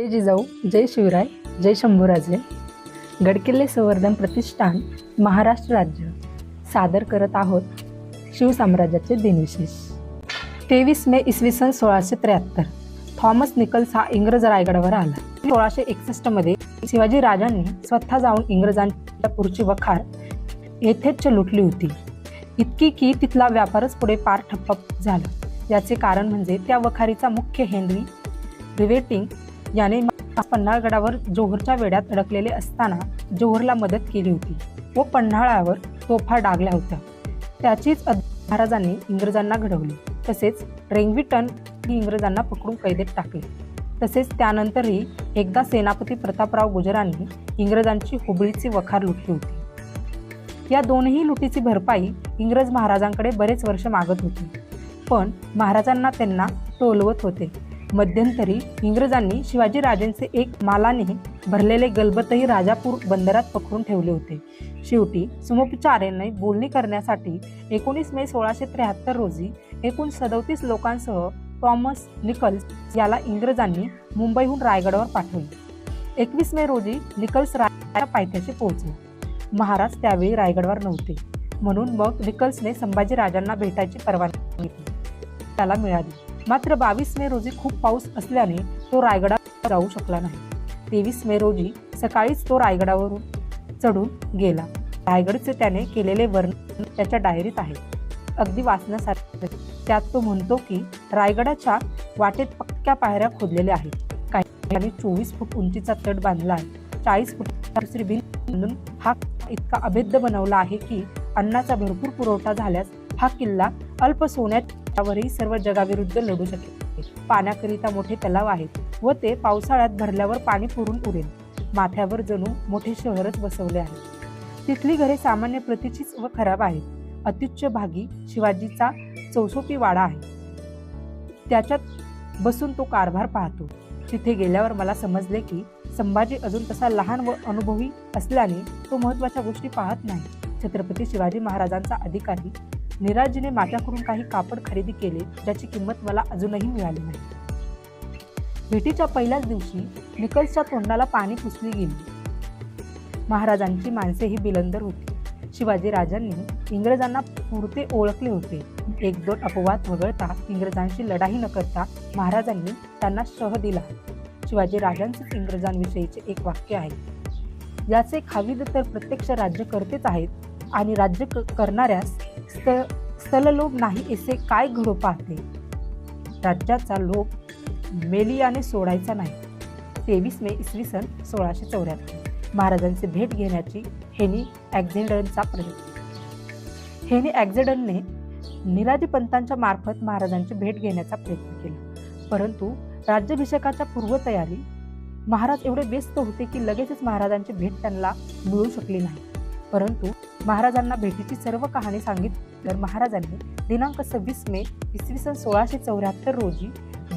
जय जिजाऊ जय शिवराय जय शंभूराजे. गडकिल्ले संवर्धन प्रतिष्ठान महाराष्ट्र राज्य. सादर करत आहोत शिवसाम्राज्याचे दिनविशेष. तेवीस मे इसवी सन सोळाशे त्र्याहत्तर. थॉमस निकल्स हा इंग्रज रायगडावर आला. सोळाशे एकसष्टमध्ये शिवाजी राजांनी स्वतः जाऊन इंग्रजांच्या पुढची वखार येथेच लुटली होती. इतकी की तिथला व्यापारच पुढे पार ठप्प झाला. याचे कारण म्हणजे त्या वखारीचा मुख्य हेनरी रिवेटिंग याने पन्हाळगडावर जोहरच्या वेड्यात अडकलेले असताना जोहरला मदत केली होती व पन्हाळावर तोफा डागल्या होत्या. त्याचीच अद- महाराजांनी इंग्रजांना घडवली. तसेच रेंगविटन ही इंग्रजांना पकडून कैदेत टाकले. तसेच त्यानंतरही एकदा सेनापती प्रतापराव गुजरांनी इंग्रजांची हुबळीची वखार लुटली होती. या दोनही लुटीची भरपाई इंग्रज महाराजांकडे बरेच वर्ष मागत होती. पण महाराजांना त्यांना टोलवत होते. मध्यंतरी इंग्रजांनी शिवाजीराजेंचे एक मालाने भरलेले गलबतही राजापूर बंदरात पकडून ठेवले होते. शेवटी सुमोपचार्याने बोलणी करण्यासाठी एकोणीस मे सोळाशे त्र्याहत्तर रोजी एकूण सदोतीस लोकांसह टॉमस निकल्स याला इंग्रजांनी मुंबईहून रायगडावर पाठवले. एकवीस मे रोजी निकल्स रायगडच्या पायथ्याशी पोहोचले. महाराज त्यावेळी रायगडवर नव्हते. म्हणून मग निकल्सने संभाजी राजांना भेटायची परवानगी त्याला मिळाली. मात्र बावीस मे रोजी खूप पाऊस असल्याने तो रायगडावर जाऊ शकला नाही. तेवीस मे रोजी सकाळीच तो रायगडावरून चढून गेला. रायगडचे त्याने केलेले वर्णन त्याच्या डायरीत आहे. अगदी वाचण्यासारखे. त्यात तो म्हणतो की रायगडाच्या वाटेत पक्क्या पायऱ्या खोदलेल्या आहेत. काही चोवीस फूट उंचीचा तट बांधला आहे. चाळीस फूट दुसरी बांधून हा इतका अभेद्य बनवला आहे की अन्नाचा भरपूर पुरवठा झाल्यास हा किल्ला अल्प सोन्यावरही सर्व जगाविरुद्ध लढू शकेल. पाण्याकरिता मोठे तलाव आहेत व ते पावसाळ्यात भरल्यावर पाणी पुरून उरेल माथ्यावर जणू मोठे शहरच बसवले आहे. तिथली घरे सामान्य प्रतीचीच व खराब आहेत. अत्युच्च भागी शिवाजीचा चौसोपी वाडा आहे. त्याच्यात बसून तो कारभार पाहतो. तिथे गेल्यावर मला समजले की संभाजी अजून तसा लहान व अनुभवी असल्याने तो महत्त्वाच्या गोष्टी पाहत नाही. छत्रपती शिवाजी महाराजांचा अधिकारी निराजीने माझ्याकडून काही कापड खरेदी केले ज्याची किंमत मला अजूनही मिळाली नाही. भेटीच्या पहिल्याच दिवशी निकल्सच्या तोंडाला पाणी पुसली गेली. महाराजांची माणसे ही बिलंदर होती. शिवाजी राजांनी इंग्रजांना पुरते ओळखले होते. एक दोन अपवाद वगळता इंग्रजांशी लढाई न करता महाराजांनी त्यांना शह दिला. शिवाजी राजांचेच इंग्रजांविषयीचे एक वाक्य आहे. याचे खाविद तर प्रत्यक्ष राज्यकर्तेच आहेत आणि राज्य करणाऱ्यास स्थ स्थललोभ नाही असे काय घडो पाहते? राज्याचा लोभ मेलियाने सोडायचा नाही. तेवीस मे इसवी सन सोळाशे चौऱ्याहत्तर. महाराजांची भेट घेण्याची हेनी ॲक्झेडनचा प्रयत्न. हेनी ॲक्झेडनने निराजी पंतांच्या मार्फत महाराजांची भेट घेण्याचा प्रयत्न केला. परंतु राज्याभिषेकाच्या पूर्वतयारी महाराज एवढे व्यस्त होते की लगेचच महाराजांची भेट त्यांना मिळू शकली नाही. परंतु महाराजांना भेटीची सर्व कहाणी सांगितली तर महाराजांनी दिनांक सव्वीस मे इसवी सन सोळाशे चौऱ्याहत्तर रोजी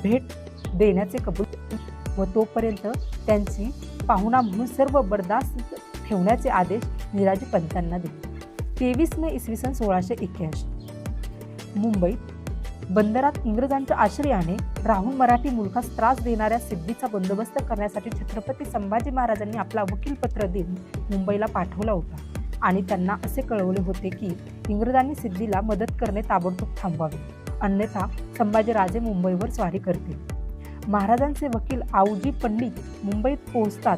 भेट देण्याचे कबूल व तोपर्यंत त्यांची पाहुणा म्हणून सर्व बरदास्त ठेवण्याचे आदेश निराजी पंतांना दिले. तेवीस मे इसवी सन सोळाशे एक्क्याऐंशी मुंबईत बंदरात इंग्रजांच्या आश्रयाने राहून मराठी मुलखास त्रास देणाऱ्या सिद्धीचा बंदोबस्त करण्यासाठी छत्रपती संभाजी महाराजांनी आपला वकीलपत्र देऊन मुंबईला पाठवला होता. आणि त्यांना असे कळवले होते की इंग्रजांनी सिद्धीला मदत करणे ताबडतोब थांबवावे. अन्यथा संभाजीराजे मुंबईवर स्वारी करतील. महाराजांचे वकील आऊजी पंडित मुंबईत पोहोचतात.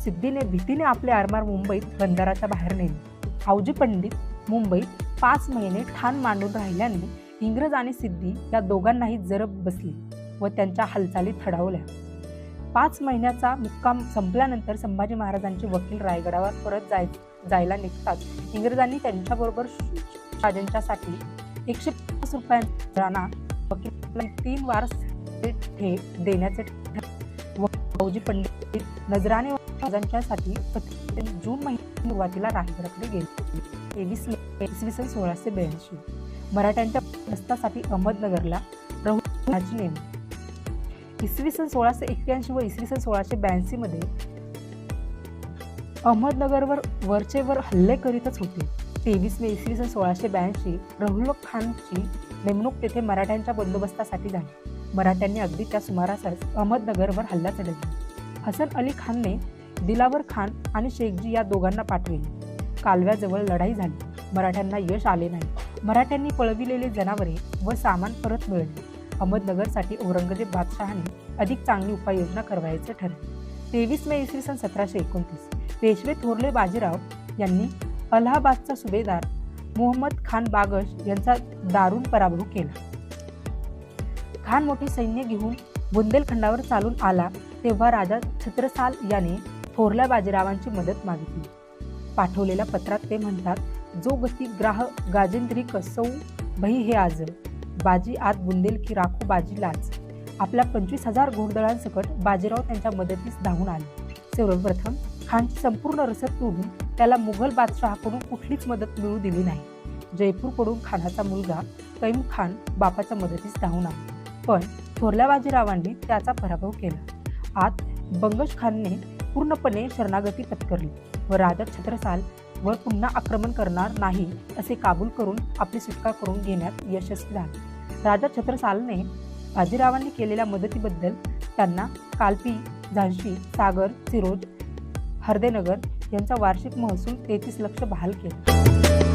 सिद्धीने भीतीने आपले आरमार मुंबईत बंदराच्या बाहेर नेले. आऊजी पंडित मुंबईत पाच महिने ठाण मांडून राहिल्याने इंग्रज आणि सिद्धी या दोघांनाही जरब बसली व त्यांच्या हालचाली थडावल्या. पाच महिन्याचा मुक्काम संपल्यानंतर संभाजी महाराजांचे वकील रायगडावर परत जायचे. जायला निघतात. इंग्रजांनी त्यांच्याबरोबर राजांच्यासाठी एकशे पन्नास रुपयांना वकील तीन वार देण्याचे भाऊजी व फौजी पंडित नजराने राजांच्यासाठी जून महिन्यात सुरुवातीला रायगडाकडे गेले. तेवीस मे इसवी सन सोळाशे ब्याऐंशी. मराठ्यांच्या प्रस्तासाठी अहमदनगरला राहुलाची नेमणूक इसवी सन सोळाशे एक्क्याऐंशी व इसवी सन सोळाशे ब्याऐंशीमध्ये अहमदनगरवर वरचेवर हल्ले करीतच होते. तेवीस मे इसवी सन सोळाशे ब्याऐंशी रहुल खानची नेमणूक तेथे मराठ्यांच्या बंदोबस्तासाठी झाली. मराठ्यांनी अगदी त्या सुमारासच अहमदनगरवर हल्ला चढवला. हसन अली खानने दिलावर खान आणि शेखजी या दोघांना पाठविले. कालव्याजवळ लढाई झाली. मराठ्यांना यश आले नाही. मराठ्यांनी पळविलेले जनावरे व सामान परत मिळवले. अहमदनगरसाठी औरंगजेब बादशहाने अधिक चांगली उपाययोजना करवायचे ठरले. तेवीस मे इसवी सन सतराशे एकोणतीस. पेशवे थोरले बाजीराव यांनी अलाहाबादचा सुभेदार मोहम्मद खान बागश यांचा दारुण पराभव केला. खान मोठे सैन्य घेऊन बुंदेलखंडावर चालून आला तेव्हा राजा छत्रसाल याने थोरल्या बाजीरावांची मदत मागितली. पाठवलेल्या पत्रात ते म्हणतात जो गती ग्राह गाजेंद्री कसौ भई हे आज. बाजी आत बुंदेल की राखू बाजी लाज आपल्या पंचवीस हजार घोडदळांसकट बाजीराव त्यांच्या मदतीस धावून आले. सर्वप्रथम खानची संपूर्ण रसद तोडून त्याला मुघल बादशहाकडून कुठलीच मदत मिळू दिली नाही. जयपूरकडून खानाचा मुलगा कैम खान बापाच्या मदतीस धावून आला. पण थोरल्या बाजीरावांनी त्याचा पराभव केला. आत बंगश खानने पूर्णपणे शरणागती पत्करली व राजा छत्रसाल वर पुन्हा आक्रमण करणार नाही असे काबूल करून आपली सुटका करून घेण्यात यशस्वी झाले. राजा छत्रसालने बाजीरावांनी केलेल्या मदतीबद्दल त्यांना कालपी झांशी सागर सिरोज हरदेनगर यांचा वार्षिक महसूल तेहतीस लक्ष बहाल केला.